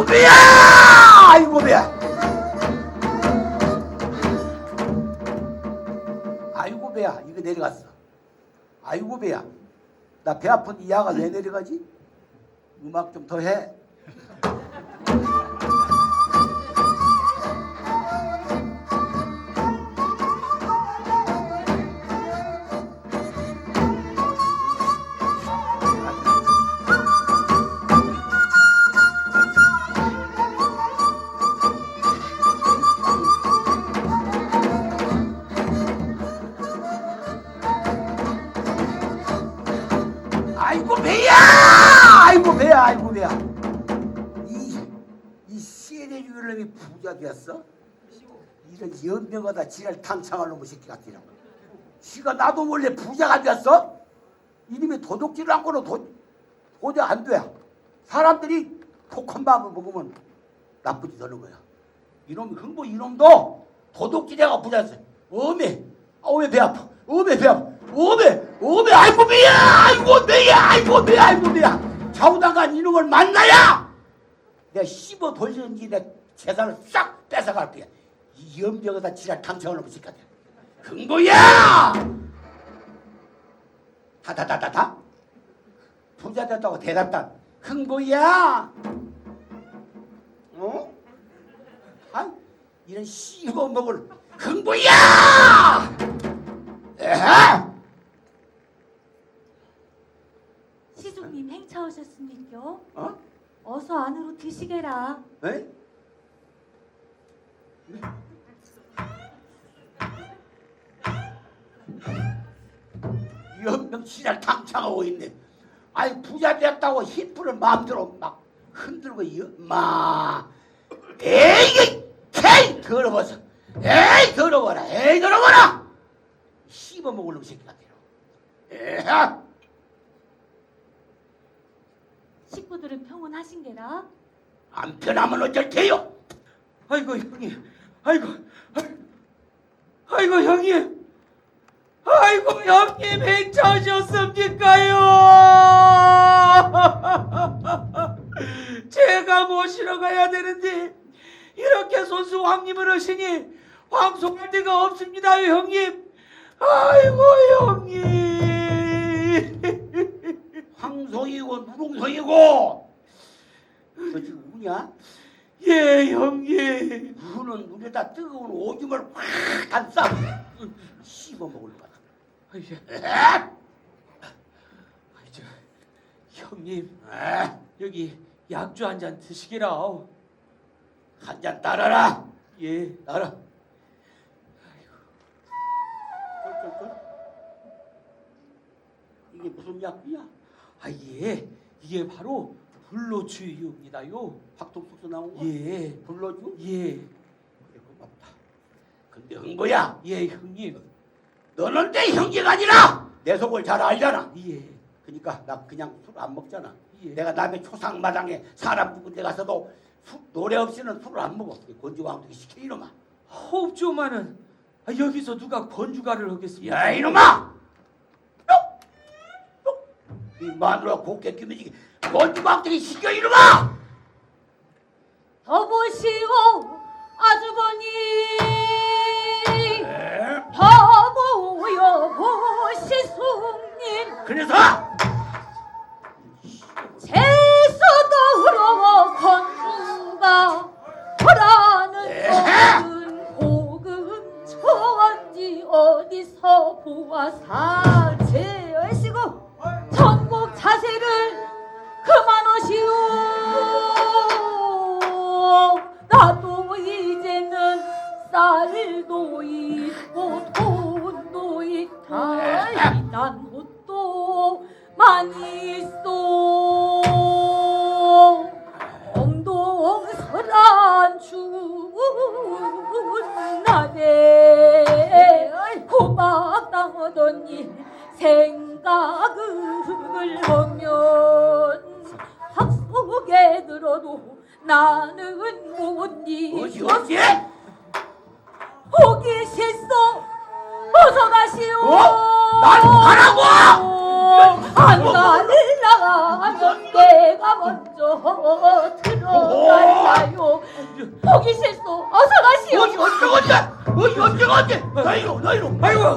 아이고 배야! 아이고 배야! 아이고 배야 이거 내려갔어. 아이고 배야 나 배 아픈 이 야가 왜 내려가지? 음악 좀 더 해. 유일놈이 부자 되었어? 이런 연명하다 지랄 탕창할 놈의 새끼 같으라고 지가 나도 원래 부자가 되었어? 이놈이 도둑질을 한 거는 도, 도저히 안 돼. 사람들이 독한 마음을 먹으면 짓 하는 거야. 이놈 흥보 이놈도 도둑질해가 부자였어. 어메 어메 배 아파. 어메 배 아파. 어메 어메 아이고 배야! 아이고 배야! 아이고 배야! 아이고 배야! 좌우당간 이놈을 만나야 내가 씹어 돌리는지 내 재산을 싹 뺏어갈 거야 이 염병에다 지랄 놓고 있을 거야 흥보야 다다다다다 부자 됐다고 대답단 흥보야 어? 아, 이런 씹어 먹을 흥부야! 에헤! 시종님 행차 오셨습니까? 어? 어서 안으로 드시게라. 에? 연명 지랄 탕창하고 있네. 아이 부자 됐다고 힘풀을 마음대로 막 흔들고 마 에이 개이 더러워서 에이 더러워라 에이 더러워라 씹어 먹을 놈 새끼 같아요. 에헤 식구들은 평온하신 게라. 안 편하면 어쩔 테요? 아이고 형님, 아이고, 아이고, 아이고 형님, 아이고 형님 행차하셨습니까요? 제가 모시러 가야 되는데 이렇게 손수 황님을 하시니 황송할 데가 없습니다, 형님. 아이고 형님. 황송이고 누룽송이고 너 지금 우냐? 예 형님. 우는 눈에다 뜨거운 오줌을 확안 싸. 씹어 먹을 거야. 아이, 에헤! 아이, 저, 형님. 에헤! 여기 약주 한 잔 드시게라. 한잔 따라라. 예. 따라. 이게 무슨 약이야? 아 예. 이게 바로 불로주유입니다요. 박통숙소 나온 거? 예. 불러줘? 예. 그래 고맙다. 근데 흥보야, 예, 형님. 너는 내 형제가 아니라 내 속을 잘 알잖아. 예. 그러니까 나 그냥 술 안 먹잖아. 예. 내가 남의 초상마당에 사람 죽은 데 가서도 술, 노래 없이는 술을 안 먹어. 권주왕도 시켜 이놈아. 허업조만은 아, 여기서 누가 건주가를 하겠습니까? 야 이놈아! 이 마누라 곱게 끼면지기 권주왕도 시켜 이놈아! 여보시오 아주버니 에? 여보 여보시 숙님 그래서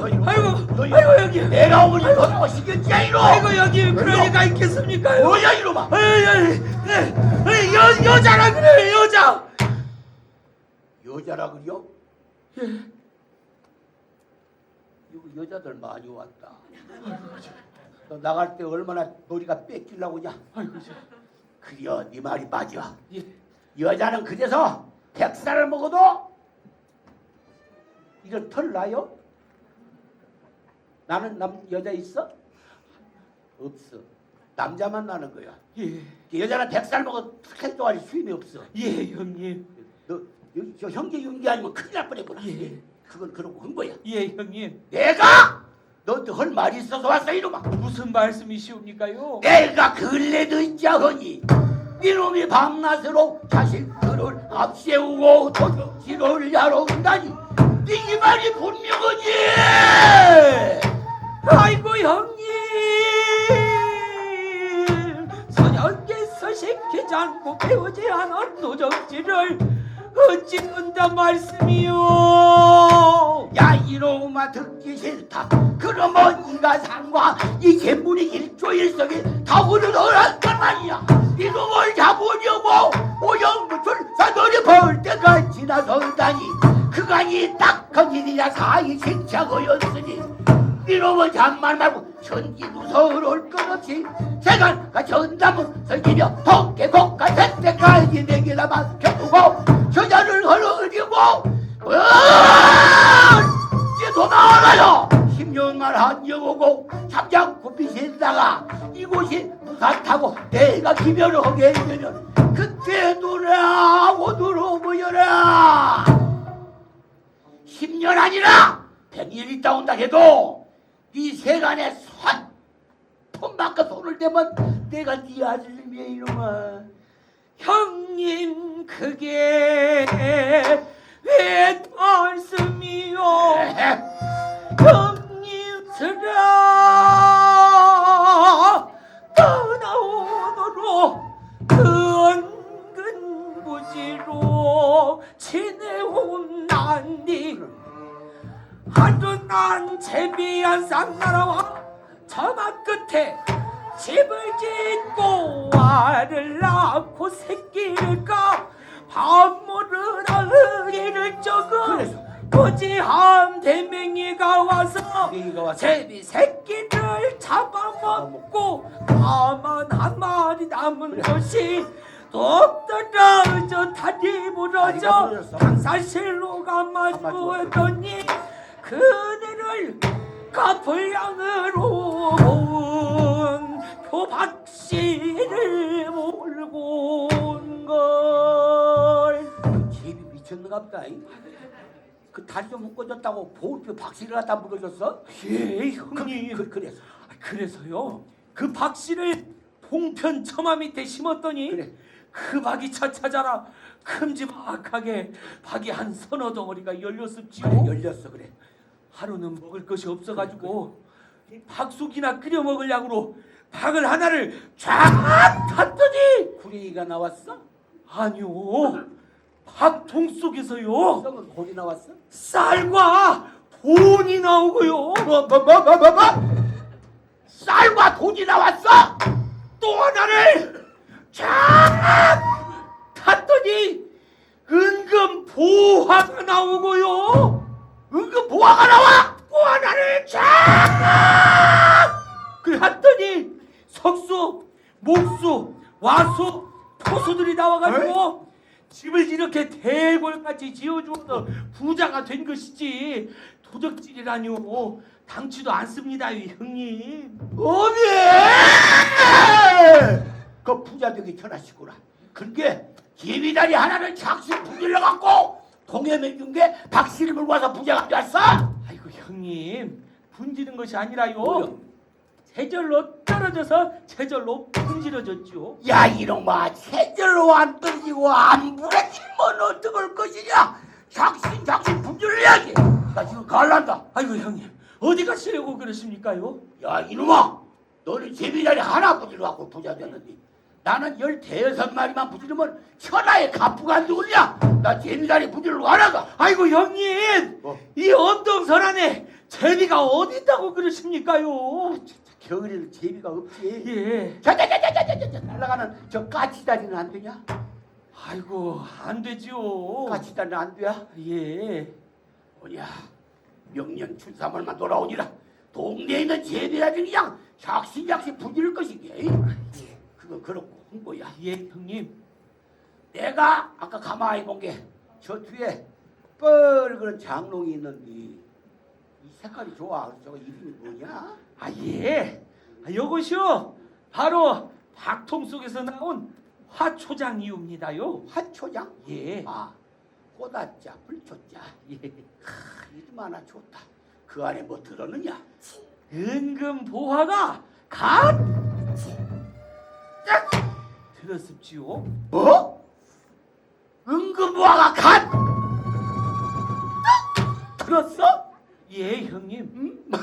아이고. 아이고. 아이고 형님 내가 어머니 너라고 시켰지야 이로 아이고 형님 그럴 리가 있겠습니까요? 뭐야 이놈아 네, 여, 여자라 그래 여자 여자라 그려? 예. 이거 여자들 많이 왔다 너 나갈 때 얼마나 너리가 뺏기려고 냐 아이고 저, 그려 네 말이 맞아 예. 여자는 그래서 백살을 먹어도 이런 털 나요? 나는 남 여자 있어? 없어. 남자만 나는 거야. 예. 여자는 백살 먹어도 한 동안이 수임이 없어. 예 형님 너, 여- 저 형제 윤기 아니면 큰일 날 뻔했구나. 예. 그건 그러고 한 거야. 예 형님 내가 너한테 할 말이 있어서 왔어 이놈아. 무슨 말씀이시옵니까요? 내가 근래도 있자하니 이놈이 밤낮으로 자식들을 앞세우고 도둑질을 하러 온다니 이 말이 분명하지 아이고 형님. 선현께서 시키지 않고 배우지 않은 도적질을 어찌 한단 말씀이요 야 이놈아 듣기 싫다. 그러면 네가 상과 이 재물이 일조일석이 다 흐르더란 건 말이야. 이놈을 잡으려고 오영부출 사돈이 벌 때가 지나서다니. 그간이 딱한 일이야 사이 신차고였으니 이놈은 잔말 말고 천기누서울 올것 없이 세간과 전담은 설기며 독계곡과 대때까지 내게다 맡겨두고 저자를 허르리고 이제 도망가요. 10년만 한 여고고 잠장 굽빛이 있다가 이곳이 무사타고 내가 기별을 하게 되면 그때 누나하고 들어보여라. 10년 아니라 100년 있다 온다 해도 네 세간에 손손 바꿔 손을 대면 내가 네 아들님이야 이놈아 형님 그게 왜 말씀이요? 형님 스라 떠나오도록 그 은근 부지로 지내온 난디 하루 난 제비한 쌍나라와 저만 끝에 집을 짓고 알을 낳고 새끼를 까 밥물을 아기를 적어 그래서? 고지한 대맹이가 와서? 제비 새끼를 잡아먹고 다만 한 마리 남은 것이 또 떨어져 다리 부러져? 강사실로가 마주했더니 그대를 가불량으로 온 표박씨를 몰고 온걸. 집이 미쳤는가 보다. 그 다리 좀 묶어졌다고 보울표 박씨를 갖다 물어줬어? 예 형님. 그, 그 래서. 그래서요? 그 박씨를 봉편 처마 밑에 심었더니 그래. 그 박이 차차자라 큼지막하게 박이 한 서너 덩어리가 열렸었지요? 그래 열렸어 그래 하루는 먹을 것이 없어가지고 박숙이나 끓여 먹을 양으로 박을 하나를 쫙 탔더니 구레이가 나왔어? 아니요 박통 속에서요 썩은 골이 나왔어? 쌀과 돈이 나오고요 뭐 뭐 뭐 뭐 뭐 뭐? 쌀과 돈이 나왔어? 또 하나를 쫙 탔더니 은금 보화가 나오고요 은근 보화가 나와? 또 하나를 쫙 그랬더니 석수, 목수, 와수, 토수들이 나와가지고 집을 이렇게 대골같이 지어주어서 부자가 된 것이지 도적질이라니요 당치도 않습니다 형님 어미! 그 부자 되기 천하시구나. 그게 기비다리 하나를 작실 부질러 갖고 동해 먹은 게 박씨를 물고 와서 부자가 됐어? 아이고 형님 분지는 것이 아니라요 뭐요? 제절로 떨어져서 제절로 분지러졌죠 야 이놈아 체절로 안 떨어지고 안 부러지면 어떡할 것이냐? 작신 작신 부질러야지. 나 지금 갈란다. 아이고 형님 어디 가시려고 그러십니까요? 야 이놈아 너는 제비다리 하나 부질러 갖고 부자 됐는데 나는 열 대여섯 마리만 부지르면 천하에 가부가 안 들어올냐? 나 제비다리 부지르러 가라가. 아이고 형님 뭐? 이 언덕선 안에 제비가 어디 있다고 그러십니까요? 겨울에는 제비가 없지. 예. 자자자자자자자 날아가는 저 까치다리는 안 되냐? 아이고 안 되지요. 까치다리는 안 돼야? 예. 뭐냐? 명년 출사물만 돌아오니라. 동네에 있는 제비다리 그냥 작시작시 부지를 것이게. 그거 그렇고 홍보야. 예 형님. 내가 아까 가만히 본 게 저 뒤에 뻘그런 장롱이 있는데 이 색깔이 좋아. 저거 이름이 뭐냐? 아 예. 아, 요것이요 바로 박통 속에서 나온 화초장 이유입니다요. 화초장? 예. 아, 호다자, 불초자. 예. 크, 이름 하나 좋다. 그 안에 뭐 들었느냐? 은금 보화가 갓 들었습지요. 뭐? 은근보화가 간! 들었어? 예 형님. 응?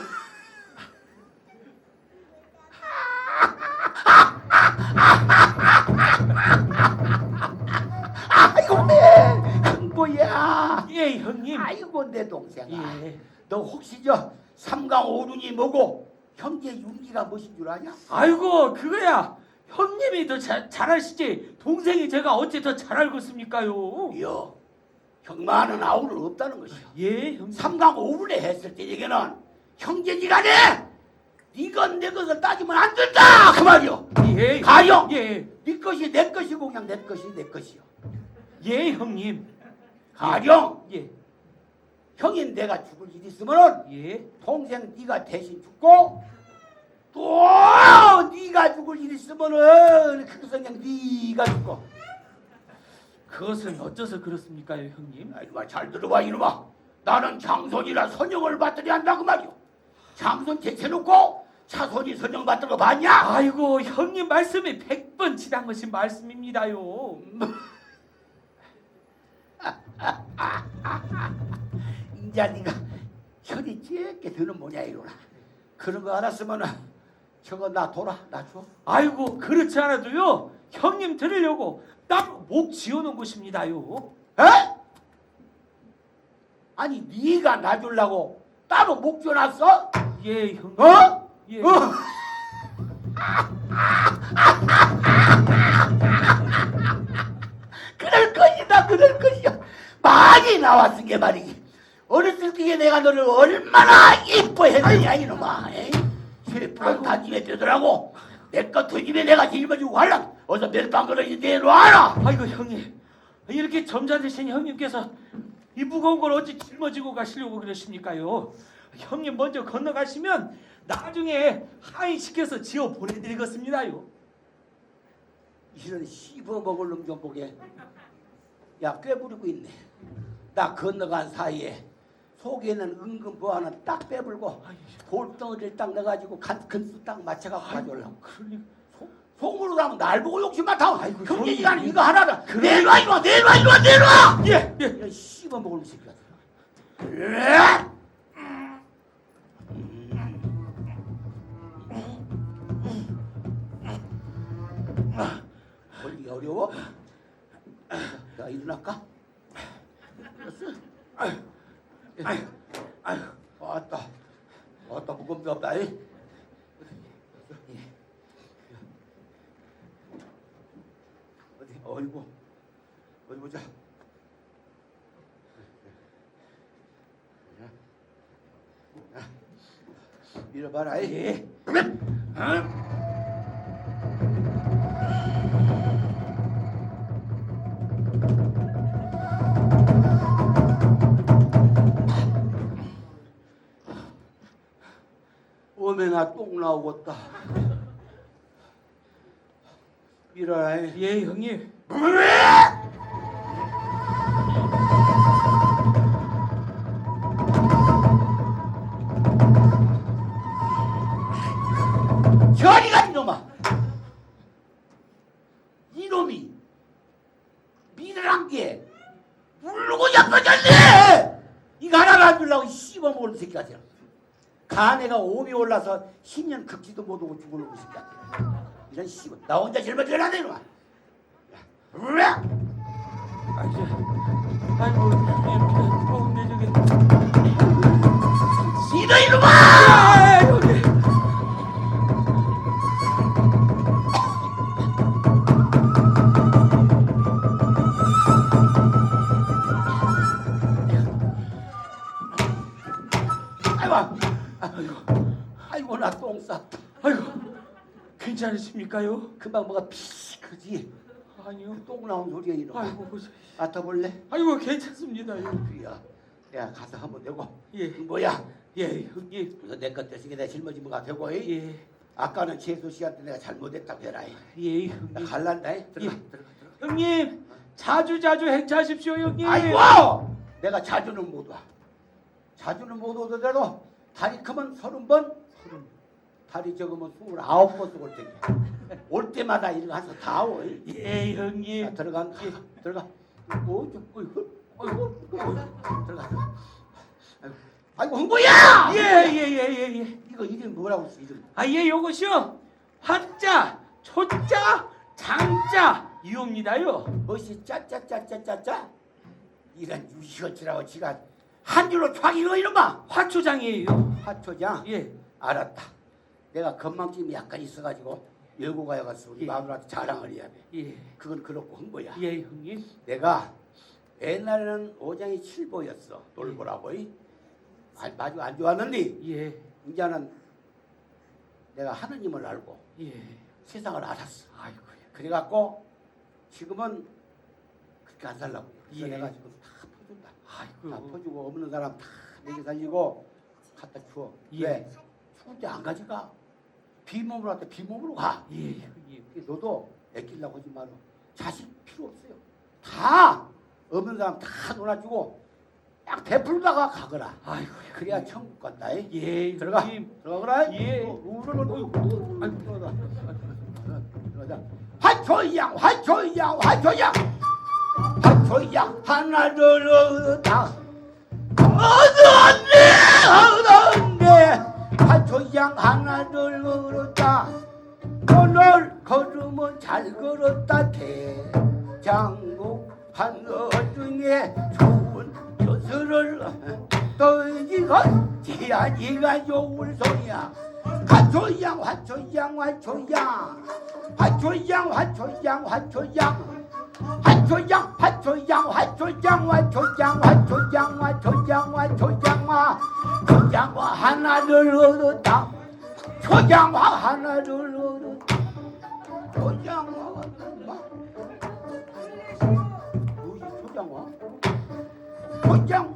아이고 내 큰보야 예 형님. 아이고 내 동생아 예. 너 혹시 저 삼강 오륜이 뭐고 형제 윤기가 무엇인 줄 아냐? 아이고 그거야 형님이 더잘 잘하시지 동생이 제가 어째 더 잘 알고 있습니까요? 여 형만은 아우는 없다는 것이야 예 형님. 삼강 오륜에 했을 때 얘기는 형제지간에 네가 내 것을 따지면 안 된다 그 말이요 예. 가령 예. 네 것이 내 것이고 그냥 내 것이 내 것이요 예 형님. 가령 예. 형인 내가 죽을 일 있으면은 예. 동생 네가 대신 죽고 또 네가 죽을 일 있으면은 그것은 그냥 네가 죽고 그것은 어째서 그렇습니까요 형님? 아, 이놈아 잘 들어봐 이놈아 나는 장손이라 선영을 받들이 한다고 말이오 장손 제쳐놓고 차손이 선영 거 봤냐? 아이고 형님 말씀이 백번 지난 것이 말씀입니다요. 인자 네가 혈이 쬐게 드는 모냐 이놈아 그런 거 알았으면은 저거 나 돌아 나 줘. 아이고 그렇지 않아도요 형님 들으려고 따로 목 지어놓은 것입니다요. 에? 아니 네가 나 주려고 따로 목 줘놨어? 예 형님. 어? 예. 어? 그럴 것이다 그럴 것이야 많이 나왔은 게 말이지 어렸을 적에 내가 너를 얼마나 이뻐했느냐 이놈아 쇠프로 다 집에 되더라고 내거 터집에 내가 짊어지고 갈라 어서 그릇이 내놔라 아이고 형님 이렇게 점잖으신 형님께서 이 무거운 걸 어찌 짊어지고 가시려고 그러십니까요? 형님 먼저 건너가시면 나중에 하인 시켜서 지어 보내드리겠습니다요. 이런 씹어 먹을 놈 좀 보게. 야, 꿰부리고 있네. 나 건너간 사이에 속에는 은근 보아는 딱 빼불고 돌덩어리를 딱 넣어가지고 간, 근수 딱 맞춰갖고 가져오려고. 그러니 속으로 가면 날 보고 욕심 많다. 아이고, 형제지간. 이거 하나다. 내놔 이놈아 내놔 이놈아 내놔. 예 예. 씹어 먹을 놈 새끼야. 으악! 걸기 어려워? 자, 일어날까? 됐어? 아유, 아유, 아유, 왔다, 왔다 무겁다 없다. 이. 어디, 어이구, 어디 보자. 밀어봐라. 이. 예. 오메나 똥 나오겠다. 이. 예 형님. 간에가 오미 올라서 10년 극지도 못하고 죽을 놈의 새끼 같아 이런 씨발 나 혼자 짊어지게 하네 이놈아 으악! 아이고, 아이고, 형님, 더운데 저기. 이놈 이놈아 괜찮으십니까요? 금방 뭐가 피식하지 아니요. 똥 나온 소리야 이놈아 아이고, 보세요. 맡아볼래? 아이고, 괜찮습니다. 형. 그야 내가 가서 한번 되고 예, 뭐야 예, 형님. 이거 내것 대신에 내가 짊어지면 가 되고 이. 예, 아까는 재수 씨한테 내가 잘못했다고 해라 이. 예, 나 형님. 갈란다 이. 들어가 예. 들어가 들어가 형님, 자주 자주 행차하십시오, 형님. 아이고 내가 자주는 못 와. 자주는 못 오더라도 다리 크면 서른 번, 서른. 다리 적으면 스물아홉 번올 테니. 올 때마다 이거 가서 다 오. 이. 예, 자, 형님. 들어가. 들어가. 오, 저, 어이구, 어이구. 들어가. 아이고, 아이고 흥보야! 예, 예, 예, 예, 예. 이거 이름 뭐라고 써 이름? 아, 예, 요것이요. 화자, 초자, 장자 이옵니다요. 멋이 짜짜짜짜짜짜 이런 유시어치라고 지가 한 줄로 촥 이거 이놈아 화초장이에요. 화초장 예, 알았다 내가 건망증이 약간 있어가지고 열고 가야겠어 우리 예. 마누라한테 자랑을 해야 돼 예, 그건 그렇고 흥보야 예, 형님. 내가 옛날에는 오장이 칠보였어 놀보라고 이. 아, 아주 안 좋았는데 예, 이제는 내가 하느님을 알고 예. 세상을 알았어 아이고야. 그래갖고 지금은 그렇게 안 살라고 그래서 예. 내가 지금 다 퍼준다 다 아이고. 퍼주고 없는 사람 다 내게 살리고 갖다 줘. 예. 왜? 죽을 때 안 가져가. 비몸으로 할 때 비몸으로 가. 예. 그래서 너도 애끼려고 하지 마라. 자식 필요 없어요. 다 없는 사람 다 놀아주고 딱 베풀다가 가거라. 아이고. 그래야 천국 간다. 이. 예, 들어가. 형님. 들어가거라. 예. 우르르 아이고 들어가. 들어가. 화초양 화초양 화초양 화초양 하나 둘다 얻었네 얻었네 화 초양 하나 둘다. 오늘 걸으면 잘 걸었다. 대장국 한거 중에 좋은 여수를 떠이건 지아지가 좋을 소리야. 화초양 화초양 화초양 화초양 화초양 화초양 화초양 화초양 화초양 화초양 화초양 화초양 화초양화. 초장화 하나를 얻었다. 초장화 하나를 얻었다. 뭐지 초장화? 초장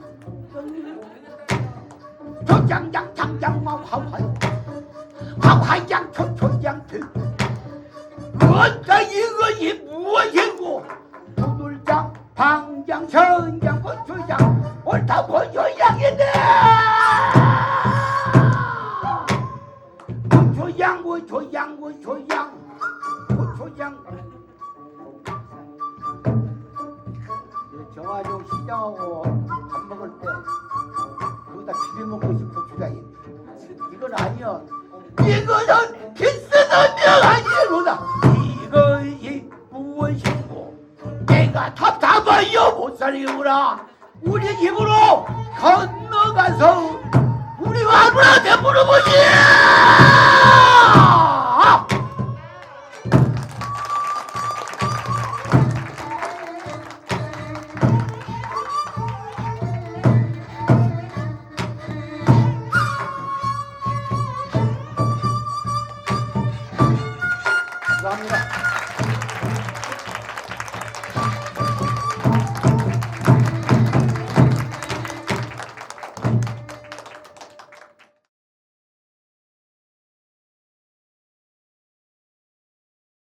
초장장 장장화 화화 화화장 초초장 들 어따 이것이 무엇이고? 도돌장 방장 선장 고추장 옳다 고추장이네 가서 우리 마누라한테 물어보지